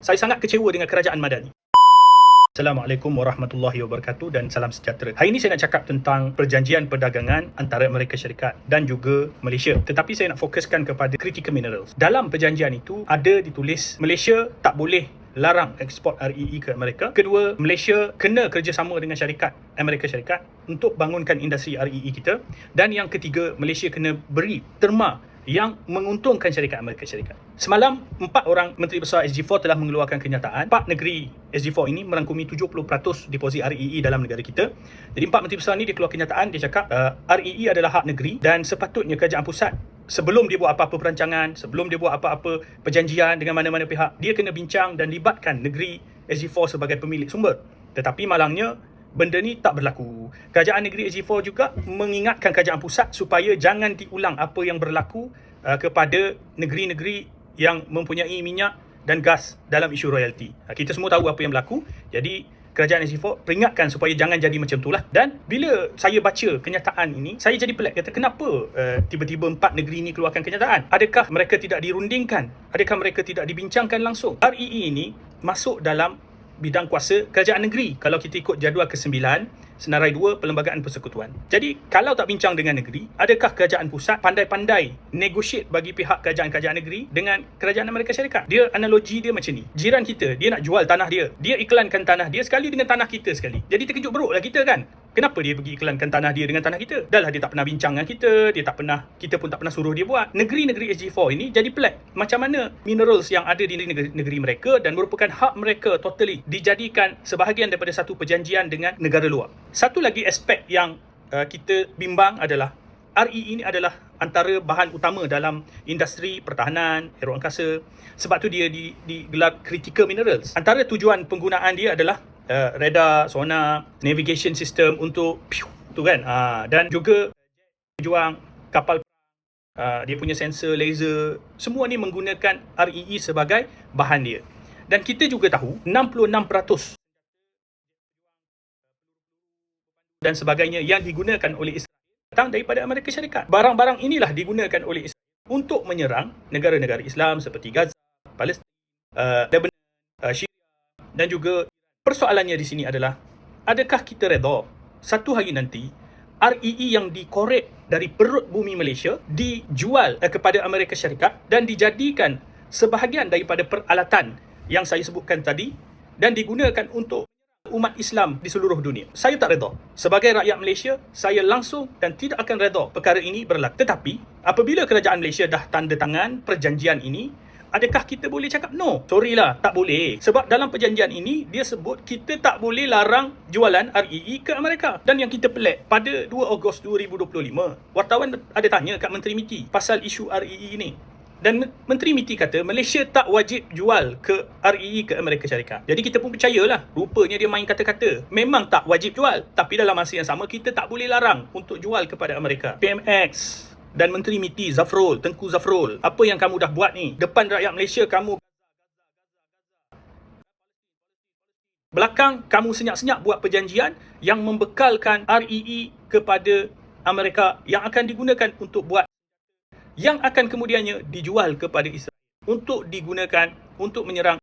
Saya sangat kecewa dengan kerajaan Madani. Assalamualaikum warahmatullahi wabarakatuh dan salam sejahtera. Hari ini saya nak cakap tentang perjanjian perdagangan antara Amerika Syarikat dan juga Malaysia. Tetapi saya nak fokuskan kepada critical minerals. Dalam perjanjian itu ada ditulis Malaysia tak boleh larang ekspor REE ke Amerika. Kedua, Malaysia kena kerjasama dengan syarikat Amerika Syarikat untuk bangunkan industri REE kita. Dan yang ketiga, Malaysia kena beri terma yang menguntungkan syarikat Amerika Syarikat. Semalam, empat orang Menteri Besar SG4 telah mengeluarkan kenyataan. Empat negeri SG4 ini merangkumi 70% deposit REE dalam negara kita. Jadi empat Menteri Besar ini dia keluar kenyataan, dia cakap uh, REE adalah hak negeri dan sepatutnya kerajaan pusat sebelum dia buat apa-apa perancangan, sebelum dia buat apa-apa perjanjian dengan mana-mana pihak, dia kena bincang dan libatkan negeri SG4 sebagai pemilik sumber. Tetapi malangnya, benda ni tak berlaku. Kerajaan negeri SG4 juga mengingatkan kerajaan pusat supaya jangan diulang apa yang berlaku uh, kepada negeri-negeri yang mempunyai minyak dan gas dalam isu royalty. Uh, kita semua tahu apa yang berlaku. Jadi kerajaan SG4 peringatkan supaya jangan jadi macam itulah. Dan bila saya baca kenyataan ini, saya jadi pelik kata kenapa uh, tiba-tiba empat negeri ini keluarkan kenyataan? Adakah mereka tidak dirundingkan? Adakah mereka tidak dibincangkan langsung? REE ini masuk dalam bidang kuasa kerajaan negeri kalau kita ikut jadual ke-9 senarai 2 perlembagaan persekutuan. Jadi kalau tak bincang dengan negeri, adakah kerajaan pusat pandai-pandai negotiate bagi pihak kerajaan-kerajaan negeri dengan kerajaan Amerika Syarikat? Dia analogi dia macam ni. Jiran kita, dia nak jual tanah dia. Dia iklankan tanah dia sekali dengan tanah kita sekali. Jadi terkejut beruklah kita kan. Kenapa dia pergi iklankan tanah dia dengan tanah kita? Dah lah dia tak pernah bincang dengan kita, dia tak pernah kita pun tak pernah suruh dia buat. Negeri-negeri SG4 ini jadi pelik. Macam mana minerals yang ada di negeri, negeri mereka dan merupakan hak mereka totally dijadikan sebahagian daripada satu perjanjian dengan negara luar. Satu lagi aspek yang uh, kita bimbang adalah RE ini adalah antara bahan utama dalam industri pertahanan, aero angkasa. Sebab tu dia digelar critical minerals. Antara tujuan penggunaan dia adalah uh, radar, sonar, navigation system untuk piu, tu kan. Uh, dan juga juang kapal uh, dia punya sensor, laser, semua ni menggunakan REE sebagai bahan dia. Dan kita juga tahu 66% dan sebagainya yang digunakan oleh Israel datang daripada Amerika Syarikat. Barang-barang inilah digunakan oleh Israel untuk menyerang negara-negara Islam seperti Gaza, Palestin, uh, Lebanon, uh, Syria dan juga persoalannya di sini adalah adakah kita redha satu hari nanti REE yang dikorek dari perut bumi Malaysia dijual uh, kepada Amerika Syarikat dan dijadikan sebahagian daripada peralatan yang saya sebutkan tadi dan digunakan untuk umat Islam di seluruh dunia. Saya tak redha. Sebagai rakyat Malaysia, saya langsung dan tidak akan redha perkara ini berlaku. Tetapi, apabila kerajaan Malaysia dah tanda tangan perjanjian ini, adakah kita boleh cakap no? Sorry lah, tak boleh. Sebab dalam perjanjian ini, dia sebut kita tak boleh larang jualan REE ke Amerika. Dan yang kita pelik, pada 2 Ogos 2025, wartawan ada tanya kat Menteri MITI pasal isu REE ini. Dan Menteri MITI kata Malaysia tak wajib jual ke REE ke Amerika Syarikat. Jadi kita pun percayalah. Rupanya dia main kata-kata. Memang tak wajib jual. Tapi dalam masa yang sama kita tak boleh larang untuk jual kepada Amerika. PMX dan Menteri MITI Zafrul, Tengku Zafrul. Apa yang kamu dah buat ni? Depan rakyat Malaysia kamu Belakang kamu senyap-senyap buat perjanjian yang membekalkan REE kepada Amerika yang akan digunakan untuk buat yang akan kemudiannya dijual kepada Israel untuk digunakan untuk menyerang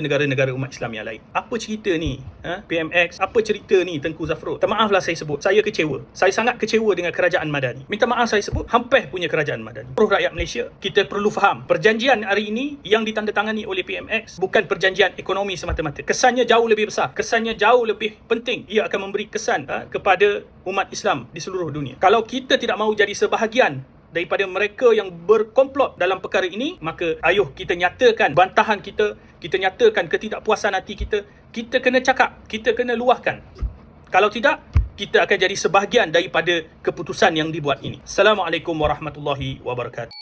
negara-negara umat Islam yang lain. Apa cerita ni? Ha? PMX, apa cerita ni Tengku Zafrul? Tak maaflah saya sebut. Saya kecewa. Saya sangat kecewa dengan kerajaan Madani. Minta maaf saya sebut. Hampir punya kerajaan Madani. Peruh rakyat Malaysia, kita perlu faham. Perjanjian hari ini yang ditandatangani oleh PMX bukan perjanjian ekonomi semata-mata. Kesannya jauh lebih besar. Kesannya jauh lebih penting. Ia akan memberi kesan ha, kepada umat Islam di seluruh dunia. Kalau kita tidak mahu jadi sebahagian daripada mereka yang berkomplot dalam perkara ini, maka ayuh kita nyatakan bantahan kita, kita nyatakan ketidakpuasan hati kita, kita kena cakap, kita kena luahkan. Kalau tidak, kita akan jadi sebahagian daripada keputusan yang dibuat ini. Assalamualaikum warahmatullahi wabarakatuh.